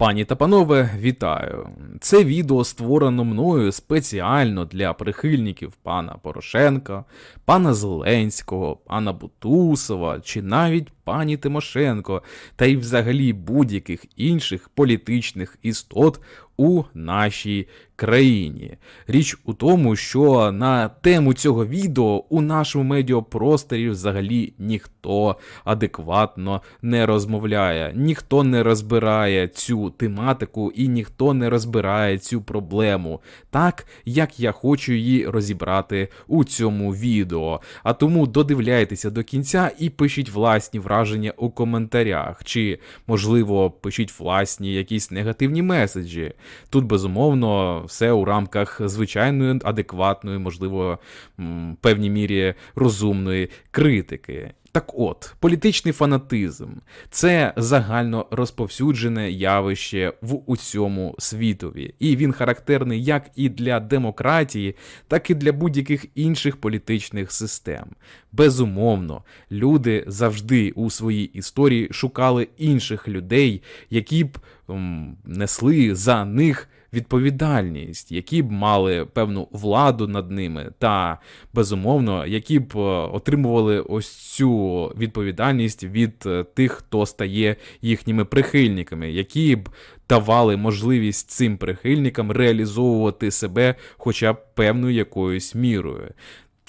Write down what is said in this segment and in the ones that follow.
Пані та панове, вітаю! Це відео створено мною спеціально для прихильників пана Порошенка, пана Зеленського, пана Бутусова чи навіть пані Тимошенко, та й взагалі будь-яких інших політичних істот у нашій країні. Річ у тому, що на тему цього відео у нашому медіапросторі взагалі ніхто адекватно не розмовляє, ніхто не розбирає цю тематику і ніхто не розбирає цю проблему, так як я хочу її розібрати у цьому відео. А тому додивляйтеся до кінця і пишіть власні враження у коментарях, чи, можливо, пишіть власні якісь негативні меседжі. Тут безумовно все у рамках звичайної, адекватної, можливо, в певній мірі розумної критики. Так от, політичний фанатизм це загально розповсюджене явище в усьому світові, і він характерний як і для демократії, так і для будь-яких інших політичних систем. Безумовно, люди завжди у своїй історії шукали інших людей, які б м, несли за них відповідальність, які б мали певну владу над ними, та безумовно, які б е, отримували ось цю відповідальність від е, тих, хто стає їхніми прихильниками, які б давали можливість цим прихильникам реалізовувати себе хоча б певною якоюсь мірою.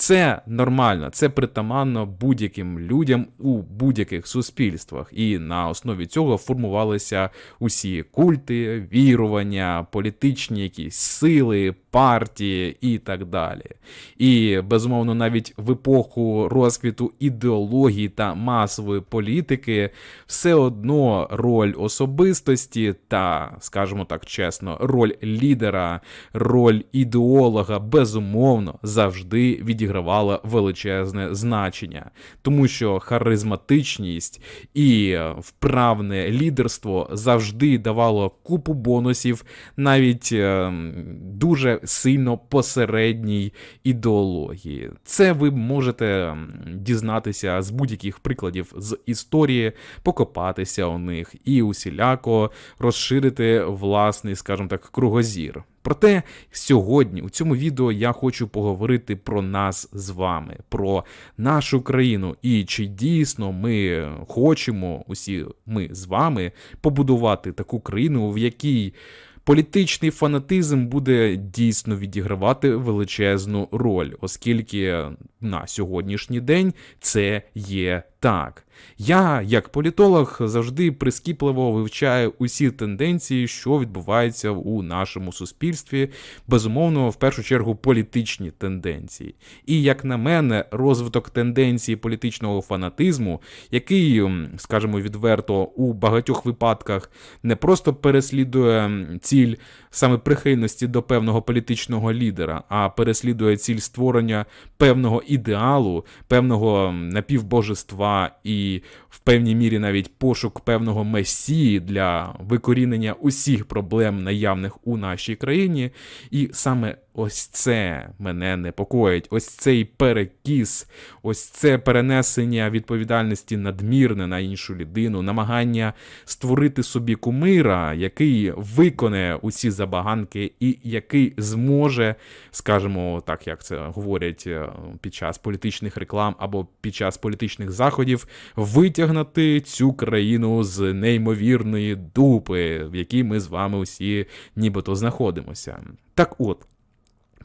Це нормально, це притаманно будь-яким людям у будь-яких суспільствах, і на основі цього формувалися усі культи, вірування, політичні якісь сили, партії і так далі. І безумовно, навіть в епоху розквіту ідеології та масової політики все одно роль особистості та, скажімо так чесно, роль лідера, роль ідеолога безумовно завжди відігравала величезне значення, тому що харизматичність і вправне лідерство завжди давало купу бонусів, навіть е, дуже сильно посередній ідеології. Це ви можете дізнатися з будь-яких прикладів з історії, покопатися у них і усіляко розширити власний, скажімо так, кругозір. Проте сьогодні у цьому відео я хочу поговорити про нас з вами, про нашу країну. І чи дійсно ми хочемо усі ми з вами побудувати таку країну, в якій політичний фанатизм буде дійсно відігравати величезну роль, оскільки на сьогоднішній день це є так. Я, як політолог, завжди прискіпливо вивчаю усі тенденції, що відбуваються у нашому суспільстві, безумовно, в першу чергу, політичні тенденції. І як на мене, розвиток тенденції політичного фанатизму, який, скажімо відверто, у багатьох випадках не просто переслідує ціль саме прихильності до певного політичного лідера, а переслідує ціль створення певного ідеалу, певного м, і в певній мірі навіть пошук певного месії для викорінення усіх проблем наявних у нашій країні. І саме ось це мене непокоїть. Ось цей перекіс, ось це перенесення відповідальності надмірне на іншу людину, намагання створити собі кумира, який виконає усі забаганки, і який зможе, скажімо так, як це говорять е, під час політичних реклам або під час політичних заходів, витягнути цю країну з неймовірної дупи, в якій ми з вами усі нібито знаходимося. Так от.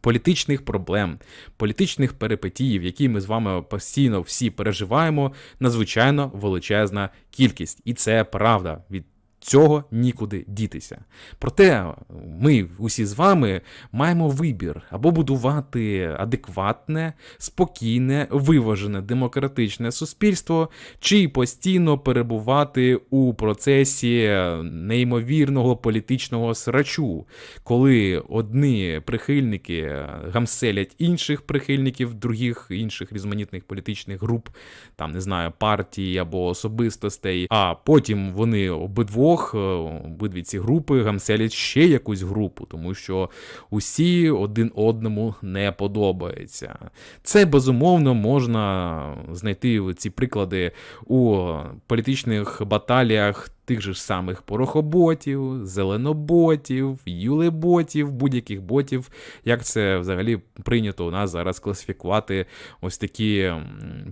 Політичних проблем, політичних перипетіїв, які ми з вами постійно всі переживаємо, надзвичайно величезна кількість, і це правда. Від цього нікуди дітися. Проте ми усі з вами маємо вибір або будувати адекватне, спокійне, виважене демократичне суспільство, чи постійно перебувати у процесі неймовірного політичного срачу, коли одні прихильники гамселять інших прихильників других інших різноманітних політичних груп, там не знаю, партій або особистостей, а потім вони обидвох е, обидві ці групи гамселять ще якусь групу, тому що усі один одному не подобається. Це безумовно можна знайти ці приклади у політичних баталіях тих же ж самих порохоботів, зеленоботів, юлеботів, будь-яких ботів, як це взагалі прийнято у нас зараз класифікувати ось такі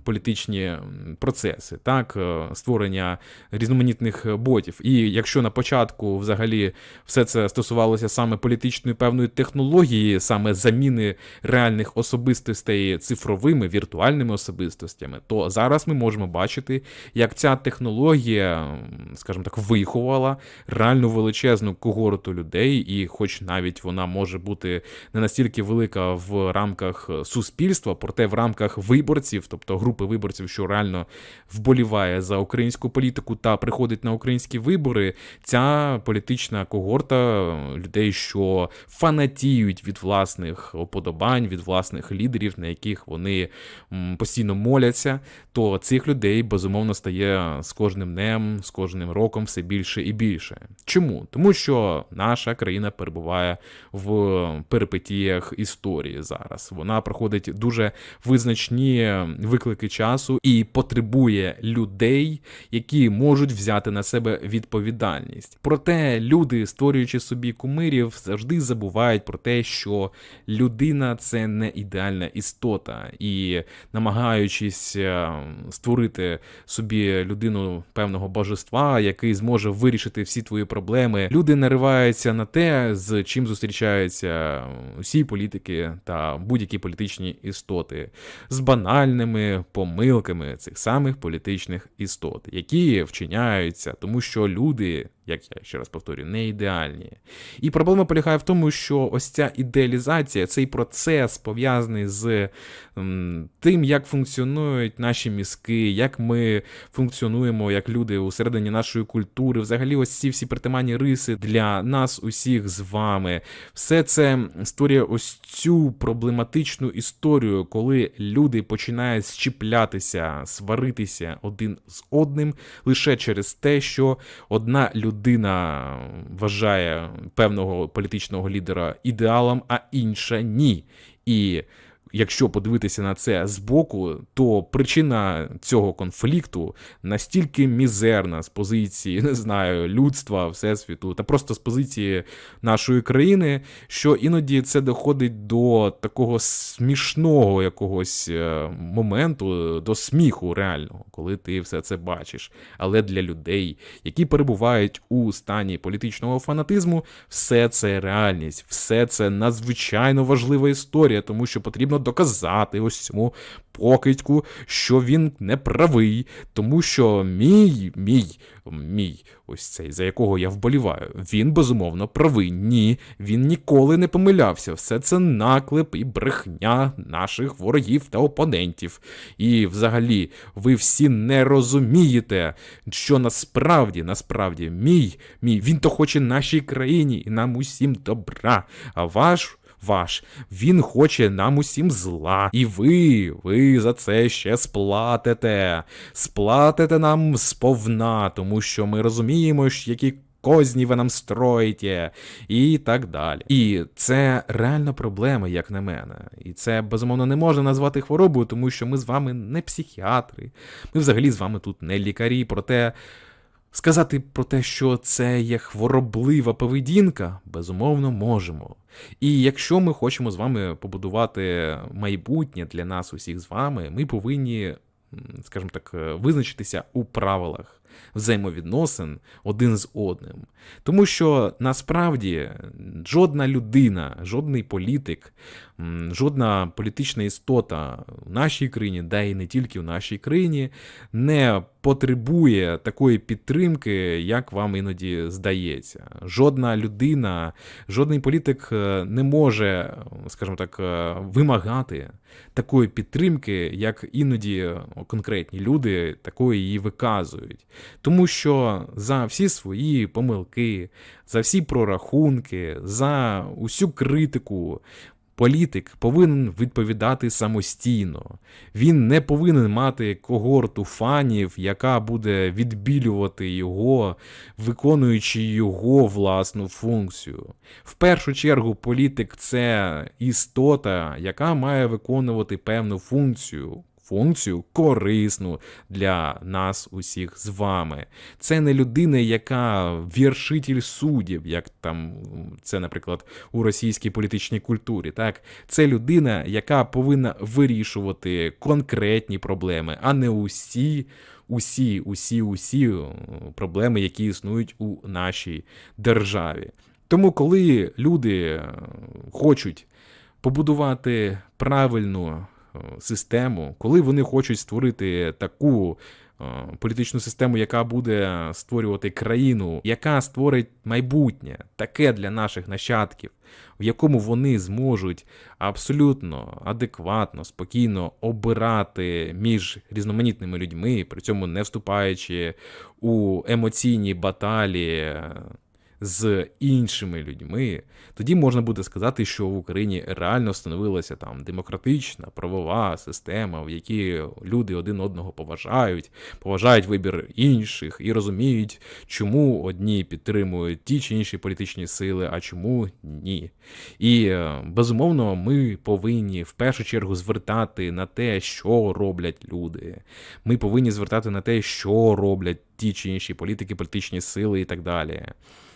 політичні процеси, так, е, створення різноманітних ботів. І якщо на початку взагалі все це стосувалося саме політичної певної технології, саме заміни реальних особистостей цифровими віртуальними особистостями, то зараз ми можемо бачити, як ця технологія, скажімо так, виховала реальну величезну когорту людей, і, хоч навіть вона може бути не настільки велика в рамках суспільства, проте в рамках виборців, тобто групи виборців, що реально вболіває за українську політику та приходить на українські вибори, ця політична когорта людей, що фанатіють від власних оподобань, від власних лідерів, на яких вони постійно моляться, то цих людей безумовно стає з кожним днем, з кожним роком все більше і більше. Чому? Тому що наша країна перебуває в перипетіях історії зараз. Вона проходить дуже визначні виклики часу і потребує людей, які можуть взяти на себе відповідальність. Проте люди, створюючи собі кумирів, завжди забувають про те, що людина це не ідеальна істота, і намагаючись е, створити собі людину певного божества, який зможе вирішити всі твої проблеми, люди нариваються на те, з чим зустрічаються усі політики та будь-які політичні істоти з банальними помилками цих самих політичних істот, які вчиняються, тому що люди. Як я ще раз повторюю, не ідеальні. І проблема полягає в тому, що ось ця ідеалізація, цей процес пов'язаний з тим, як функціонують наші мізки, як ми функціонуємо як люди усередині нашої культури, взагалі, ось ці всі притаманні риси для нас, усіх з вами. Все це створює ось цю проблематичну історію, коли люди починають щіплятися, сваритися один з одним лише через те, що одна людина вважає певного політичного лідера ідеалом, а інша ні. І якщо подивитися на це збоку, то причина цього конфлікту настільки мізерна з позиції, не знаю, людства, всесвіту, та просто з позиції нашої країни, що іноді це доходить до такого смішного якогось е, моменту, до сміху реального, коли ти все це бачиш. Але для людей, які перебувають у стані політичного фанатизму, все це реальність, все це надзвичайно важлива історія, тому що потрібно доказати ось цьому покидьку, що він не правий, тому що мій, мій, мій, ось цей, за якого я вболіваю, він безумовно правий. Ні, він ніколи не помилявся. Все це наклеп і брехня наших ворогів та опонентів. І взагалі, ви всі не розумієте, що насправді, насправді, мій, мій, він то хоче нашій країні і нам усім добра, а ваш ваш. Він хоче нам усім зла. І ви, ви за це ще сплатите. Сплатите нам сповна, тому що ми розуміємо, які. Козні ви нам строїте, і так далі. І це реально проблема, як на мене. І це безумовно не можна назвати хворобою, тому що ми з вами не психіатри. Ми взагалі з вами тут не лікарі. Проте сказати про те, що це є хвороблива поведінка, безумовно, можемо. І якщо ми хочемо з вами побудувати майбутнє для нас, усіх з вами, ми повинні, скажімо так, е, визначитися у правилах взаємовідносин один з одним. Тому що насправді жодна людина, жодний політик, жодна політична істота в нашій країні, да і не тільки в нашій країні, не потребує такої підтримки, як вам іноді здається. Жодна людина, жодний політик е, не може, скажімо так, е, вимагати такої підтримки, як іноді конкретні люди такої її виказують. Тому що за всі свої помилки, за всі прорахунки, за усю критику. Політик повинен відповідати самостійно. Він не повинен мати когорту фанів, яка буде відбілювати його, виконуючи його власну функцію. В першу чергу, політик це істота, яка має виконувати певну функцію. Функцію корисну для нас усіх з вами. Це не людина, яка віршитель суддів, як там це, наприклад, у російській політичній культурі. Так, це людина, яка повинна вирішувати конкретні проблеми, а не усі. Усі, усі, усі е, проблеми, які існують у нашій державі. Тому, коли люди е, хочуть побудувати правильну систему, коли вони хочуть створити таку е, політичну систему, яка буде створювати країну, яка створить майбутнє, таке для наших нащадків, в якому вони зможуть абсолютно адекватно, спокійно обирати між різноманітними людьми, при цьому не вступаючи у емоційні баталії з іншими людьми, тоді можна буде сказати, що в Україні реально становилася там демократична правова система, в якій люди один одного поважають, поважають вибір інших і розуміють, чому одні підтримують ті чи інші політичні сили, а чому ні. І е, безумовно, ми повинні в першу чергу звертати на те, що роблять люди. Ми повинні звертати на те, що роблять ті чи інші політики, політичні сили і так далі.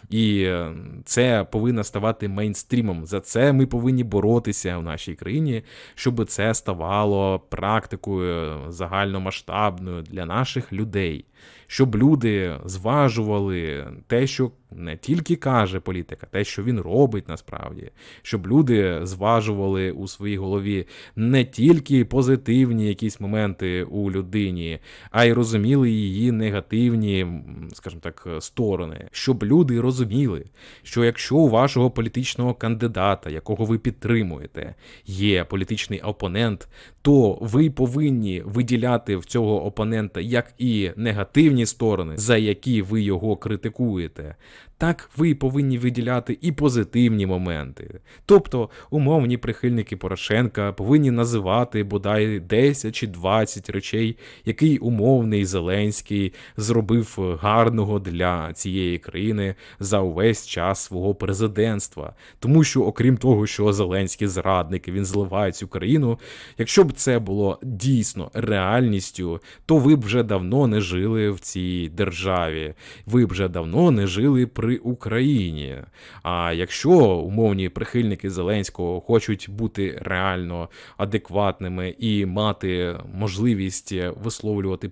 І е, це повинно ставати мейнстрімом. За це ми повинні боротися в нашій країні, щоб це ставало практикою загальномасштабною для наших людей щоб люди зважували те, що не тільки каже політика, те, що він робить насправді, щоб люди зважували у своїй голові не тільки позитивні якісь моменти у людині, а й розуміли її негативні, скажімо так, сторони, щоб люди розуміли, що якщо у вашого політичного кандидата, якого ви підтримуєте, є політичний опонент, то ви повинні виділяти в цього опонента як і негативні сторони, за які ви його критикуєте, так ви повинні виділяти і позитивні моменти. Тобто умовні прихильники Порошенка повинні називати бодай 10 чи 20 речей, який умовний Зеленський зробив гарного для цієї країни за увесь час свого президентства. Тому що, окрім того, що Зеленський зрадник він зливає цю країну, якщо б це було дійсно реальністю, то ви б вже давно не жили в цій державі. Ви б вже давно не жили при при Україні. А якщо умовні прихильники Зеленського хочуть бути реально адекватними і мати можливість висловлювати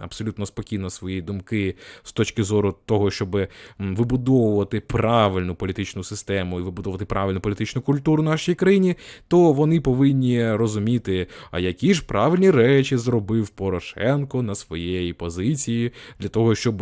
абсолютно спокійно свої думки з точки зору того, щоб вибудовувати правильну політичну систему і вибудовувати правильну політичну культуру в нашій країні, то вони повинні розуміти, а які ж правильні речі зробив Порошенко на своєї позиції для того, щоб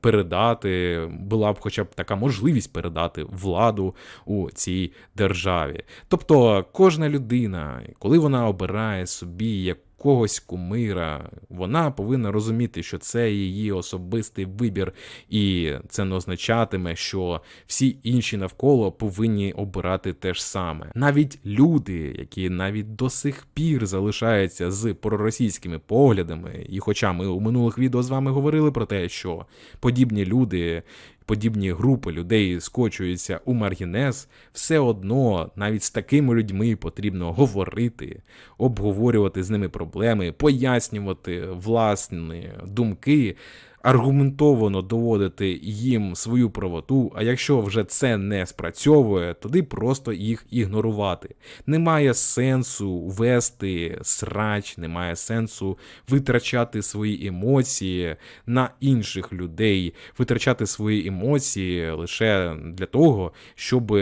передати була б хоча б така можливість передати владу у цій державі. Тобто кожна людина, коли вона обирає собі як когось кумира, вона повинна розуміти, що це її особистий вибір, і це не означатиме, що всі інші навколо повинні обирати те ж саме. Навіть люди, які навіть до сих пір залишаються з проросійськими поглядами, і хоча ми у минулих відео з вами говорили про те, що подібні люди подібні групи людей скочуються у маргінез, все одно навіть з такими людьми потрібно говорити, обговорювати з ними проблеми, пояснювати власні думки аргументовано доводити їм свою правоту, а якщо вже це не спрацьовує, тоді просто їх ігнорувати. Немає сенсу вести срач, немає сенсу витрачати свої емоції на інших людей, витрачати свої емоції лише для того, щоб,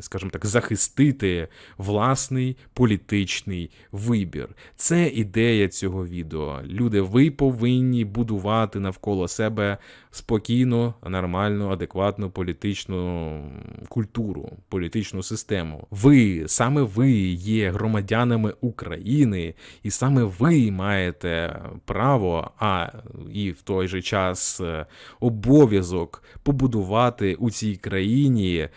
скажімо так, захистити власний політичний вибір. Це ідея цього відео. Люди, ви повинні будувати навколо навколо себе спокійну, нормальну, адекватну політичну культуру, політичну систему. Ви саме ви є громадянами України, і саме ви маєте право, а і в той же час е, обов'язок побудувати у цій країні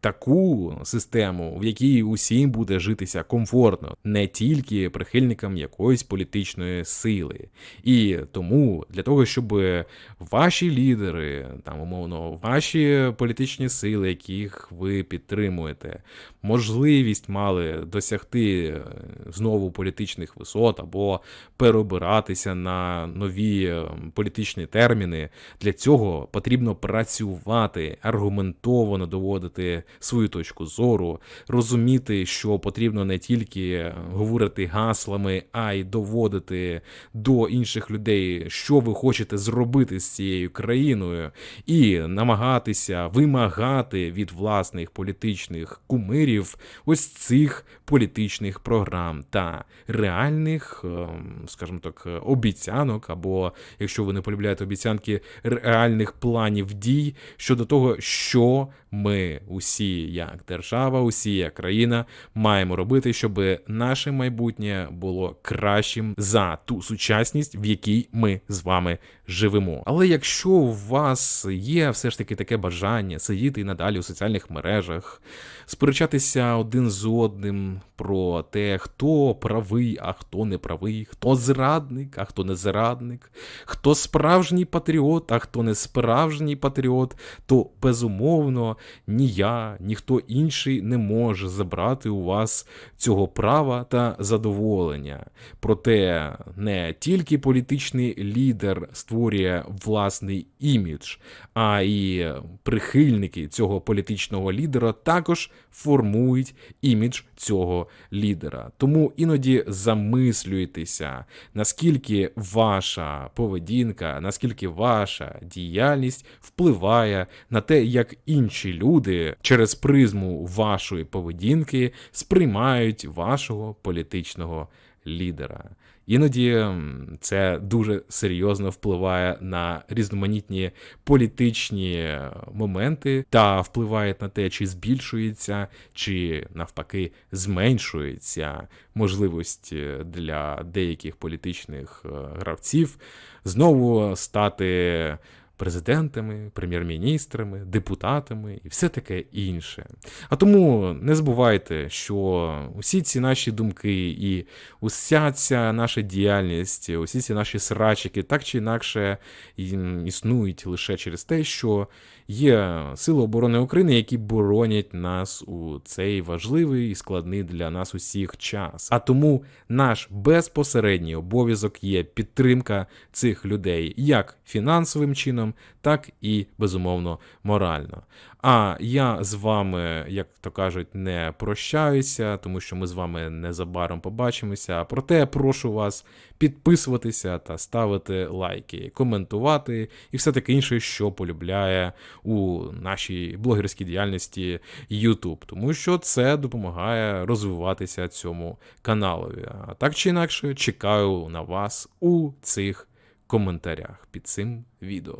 таку систему, в якій усім буде житися комфортно, не тільки прихильникам якоїсь політичної сили. І тому для того, щоб щоб ваші лідери, там умовно, ваші політичні сили, яких ви підтримуєте, можливість мали досягти е, знову політичних висот або переобиратися на нові е, політичні терміни. Для цього потрібно працювати, аргументовано доводити свою точку зору, розуміти, що потрібно не тільки говорити гаслами, а й доводити до інших людей, що ви хочете зробити з цією країною, і намагатися вимагати від власних політичних кумирів ось цих політичних програм та реальних, ем, скажімо так, обіцянок, або якщо ви не полюбляєте обіцянки, реальних планів дій щодо того, що ми усі, як держава, усі як країна, маємо робити, щоб наше майбутнє було кращим за ту сучасність, в якій ми з вами живемо. Але якщо у вас є все ж таки таке бажання сидіти надалі у соціальних мережах, сперечатися один з одним про те, хто правий, а хто не правий, хто зрадник, а хто не зрадник, хто справжній патріот, а хто не справжній патріот, то безумовно ні я, ні хто інший не може забрати у вас цього права та задоволення. Проте не тільки політичний лідер створює власний імідж, а й прихильники цього політичного лідера також формують імідж цього лідера. Тому іноді замислюйтеся, наскільки ваша поведінка, наскільки ваша діяльність впливає на те, як інші люди через призму вашої поведінки сприймають вашого політичного лідера. Іноді це дуже серйозно впливає на різноманітні політичні моменти та впливає на те, чи збільшується, чи навпаки зменшується можливість е, для деяких політичних е, гравців знову стати президентами, прем'єр-міністрами, депутатами і все таке інше. А тому не забувайте, що усі ці наші думки і уся ця наша діяльність, усі ці наші срачики так чи інакше існують лише через те, що є Сили оборони України, які боронять нас у цей важливий і складний для нас усіх час. А тому наш безпосередній обов'язок є підтримка цих людей як фінансовим чином, так і безумовно морально. А я з вами, як то кажуть, не прощаюся, тому що ми з вами незабаром побачимося. Проте прошу вас підписуватися та ставити лайки, коментувати і все таке інше, що полюбляє у нашій блогерській діяльності YouTube, тому що це допомагає розвиватися цьому каналові. А так чи інакше, чекаю на вас у цих коментарях під цим відео.